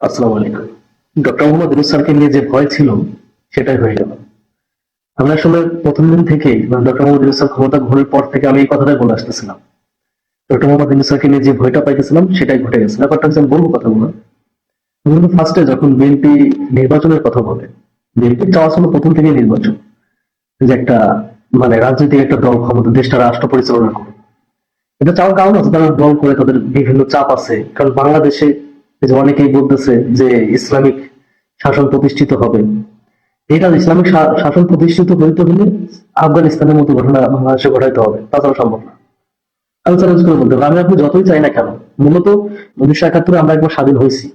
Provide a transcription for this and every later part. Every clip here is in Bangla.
আসসালামু আলাইকুম। ডক্টর মোহাম্মদ নিয়ে যে ভয় ছিল, সেটাই হয়ে গেল। আসলে প্রথম দিন থেকে ডক্টর মোহাম্মদ ক্ষমতা পর থেকে আমি এই কথাটাই বলে আসতেছিলাম। ডক্টর মোহাম্মদ নিয়ে যে ভয়টা পাইতেছিলাম, সেটাই ঘটে গেছে। ব্যাপারটা হচ্ছে বলব কথাগুলো। কিন্তু ফার্স্টে যখন বিএনপি নির্বাচনের কথা বলে বিএনপি চাওয়া ছিল প্রথম থেকে নির্বাচন। যে একটা মানে রাজনৈতিক একটা দল ক্ষমতা, দেশটা রাষ্ট্র পরিচালনা করে এটা চাওয়ার কারণ আছে তারা দল করে তাদের বিভিন্ন চাপ আছে। কারণ বাংলাদেশে অনেকেই বলতেছে যে ইসলামিক শাসন প্রতিষ্ঠিত হবে। এটা ইসলামিক শাসন প্রতিষ্ঠিত হইতে হলে আফগানিস্তানের মতো ঘটনা বাংলাদেশে ঘটাইতে হবে। তাছাড়া সম্ভব না। আমি চ্যালেঞ্জ করে বলতে আমি আপনি যতই চাই না কেন, মূলত উনিশশো একাত্তরে আমরা একবার স্বাধীন হয়েছি।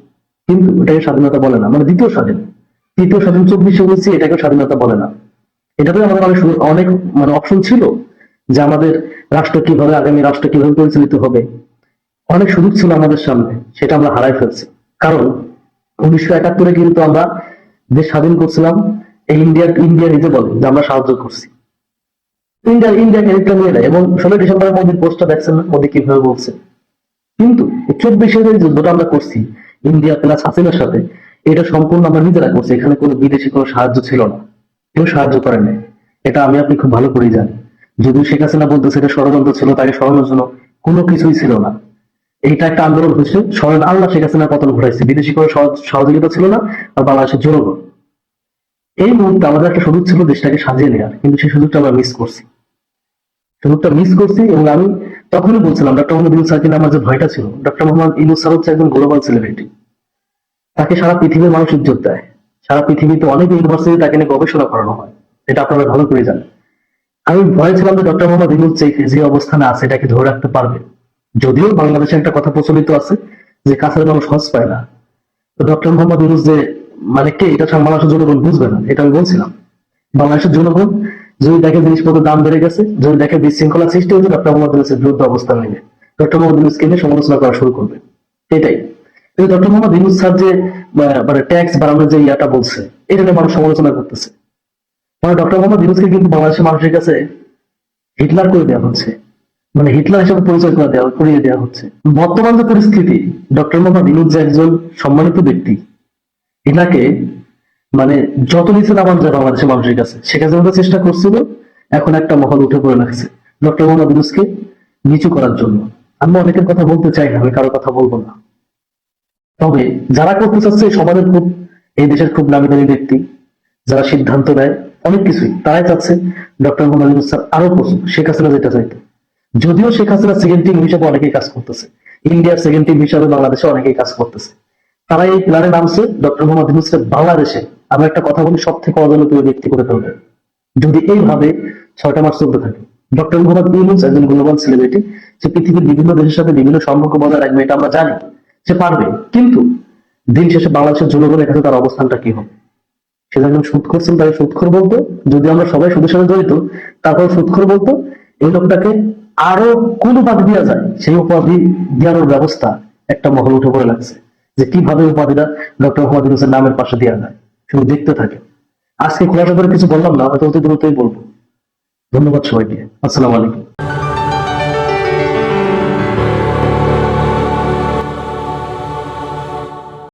কিন্তু এটাকে স্বাধীনতা বলে না মানে দ্বিতীয় স্বাধীন। তৃতীয় স্বাধীন চব্বিশে হয়েছি এটাকে স্বাধীনতা বলে না। এটাতে আমাদের অনেক অনেক মানে অপশন ছিল। যে আমাদের রাষ্ট্র কীভাবে আগামী রাষ্ট্র কীভাবে পরিচালিত হবে। অনেক সুযোগ ছিল আমাদের সামনে, সেটা আমরা হারাই ফেলছি। কারণ উনিশশো একাত্তরে কিন্তু আমরা দেশ স্বাধীন করছিলাম, এই ইন্ডিয়া ইন্ডিয়া নিজে বলে যে আমরা সাহায্য করছি। ইন্ডিয়া ইন্ডিয়া ক্যারেক্টার নিয়ে নেয় এবং ষোলো ডিসেম্বর মোদীর পোস্টটা দেখছেন না, মোদী কীভাবে বলছে। কিন্তু চব্বিশে যে যুদ্ধটা আমরা করছি, ইন্ডিয়া প্লাস হাসিনার সাথে, এটা সম্পূর্ণ আমরা নিজেরা করছি, এখানে কোনো বিদেশি কোনো সাহায্য ছিল না। কেউ সাহায্য করে নাই এটা আমি আপনি খুব ভালো করেই জানি। যদিও শেখ হাসিনা বলতেছে এটা ষড়যন্ত্র ছিল তাকে জন্য কোনো কিছুই ছিল না। এইটা একটা আন্দোলন হয়েছে। স্বয়ং আল্লাহ শেখ হাসিনার পতন ঘটাইছে। বিদেশি কোনো সহযোগিতা ছিল না আর বাংলাদেশের জনগণ। এই মুহূর্তে আমাদের একটা সুযোগ ছিল দেশটাকে সাজিয়ে নেওয়ার কিন্তু সেই সুযোগটা আমরা মিস করছি। সুযোগটা মিস করছি এবং আমি তখনই বলছিলাম ডক্টর মোহাম্মদ ইউনুস স্যারকে আমার যে ভয়টা ছিল ডক্টর মোহাম্মদ ইউনুস স্যার হচ্ছে একজন গ্লোবাল সেলিব্রিটি তাকে সারা পৃথিবীর মানুষ ইজ্জত দেয়। সারা পৃথিবীতে অনেক ইউনিভার্সিটি তাকে নিয়ে গবেষণা করানো হয়। এটা আপনারা ভালো করে জানেন। আমি ভয় ছিলাম যে ডক্টর মোহাম্মদ ইউনুস যে যে অবস্থানে আছে, এটাকে ধরে রাখতে পারবে। যদিও বাংলাদেশে একটা কথা প্রচলিত আছে যে কাছের মানুষ হজ পায় না। তো ডক্টর মোহাম্মদ ইউনুস যে মানে কে? এটা ছাড়া বাংলাদেশের জনগণ বুঝবে না, এটা আমি বলছিলাম। বাংলাদেশের জনগণ, যদি দেখে জিনিসপত্রের দাম বেড়ে গেছে, যদি দেখে বিশৃঙ্খলা সৃষ্টি হয়েছে, ডক্টর মোহাম্মদ ইউনুসের বিরুদ্ধে অবস্থান নেবে। ডক্টর মোহাম্মদ ইউনুসকে নিয়ে সমালোচনা করা শুরু করবে। এটাই। কিন্তু ডক্টর মোহাম্মদ ইউনুস স্যার যে মানে ট্যাক্স বাড়ানোর যে ইয়াটা বলছে, এটা নিয়ে মানুষ সমালোচনা করতেছে। মানে ডক্টর মোহাম্মদ ইউনুসকে কিন্তু বাংলাদেশের মানুষের কাছে হিটলার করে দেওয়া হচ্ছে। মানে হিটলার হিসেবে পরিচয় করে দেওয়া করিয়ে দেওয়া হচ্ছে। বর্তমান যে পরিস্থিতি ডক্টর মোহাম্মদ ইউনুস যে একজন সম্মানিত ব্যক্তি, এনাকে মানে যত নিচে নামান যায় বাংলাদেশের মানুষের কাছে সেখানে যেমন চেষ্টা করছিল, এখন একটা মহল উঠে পড়ে লাগছে। ডক্টর মোহাম্মদ ইউনুসকে নিচু করার জন্য। আমি অনেকের কথা বলতে চাই না, আমি কারও কথা বলব না। তবে যারা করতে চাচ্ছে সমাজের খুব এই দেশের খুব নামি দামি ব্যক্তি, যারা সিদ্ধান্ত নেয় অনেক কিছুই। তারাই চাচ্ছে ডক্টর মোহাম্মদ ইউনুস স্যার আরও প্রচুর শেখ হাসিনা যেটা চাইতো। যদিও শেখ হাসিনা সেকেন্ড টিম হিসাবে অনেকেই কাজ করতেছে। ইন্ডিয়ার সেকেন্ড টিম হিসাবে বাংলাদেশে অনেকেই কাজ করতেছে। তারা এই প্ল্যানে নামছে ডক্টর মোহাম্মদ ইউনুসকে বাংলাদেশে। আমি একটা কথা বলি সব থেকে অজনপ্রিয় ব্যক্তি করে তুলবে যদি এইভাবে ছয়টা মাস চলতে থাকে, ডক্টর মোহাম্মদ ইউনুস একজন গ্লোবাল সেলিব্রিটি সে পৃথিবীর বিভিন্ন দেশের সাথে বিভিন্ন সম্পর্ক বজায় রাখবে, এটা আমরা জানি। সে পারবে। কিন্তু দিন শেষে বাংলাদেশের জনগণের কাছে তার অবস্থানটা কি হবে? সে যখন সুদ করছেন তাকে সুদখোর বলতো যদি আমরা সবাই সুদের সাথে জড়িত, তারপর সুদখোর বলতো এই লোকটাকে আরও কোন উপাধি দেওয়া যায়, সেই উপাধি দেওয়ার ব্যবস্থা একটা মহল উঠে পড়ে লাগছে। যে কীভাবে উপাধিটা ডক্টর মোহাম্মদ ইউনুসের নামের পাশে দেওয়া যায়, শুধু দেখতে থাকে। আজকে খোলাসা করে কিছু বললাম না, হয়তো অতি দ্রুতই বলব। ধন্যবাদ সবাইকে। আসসালামু আলাইকুম।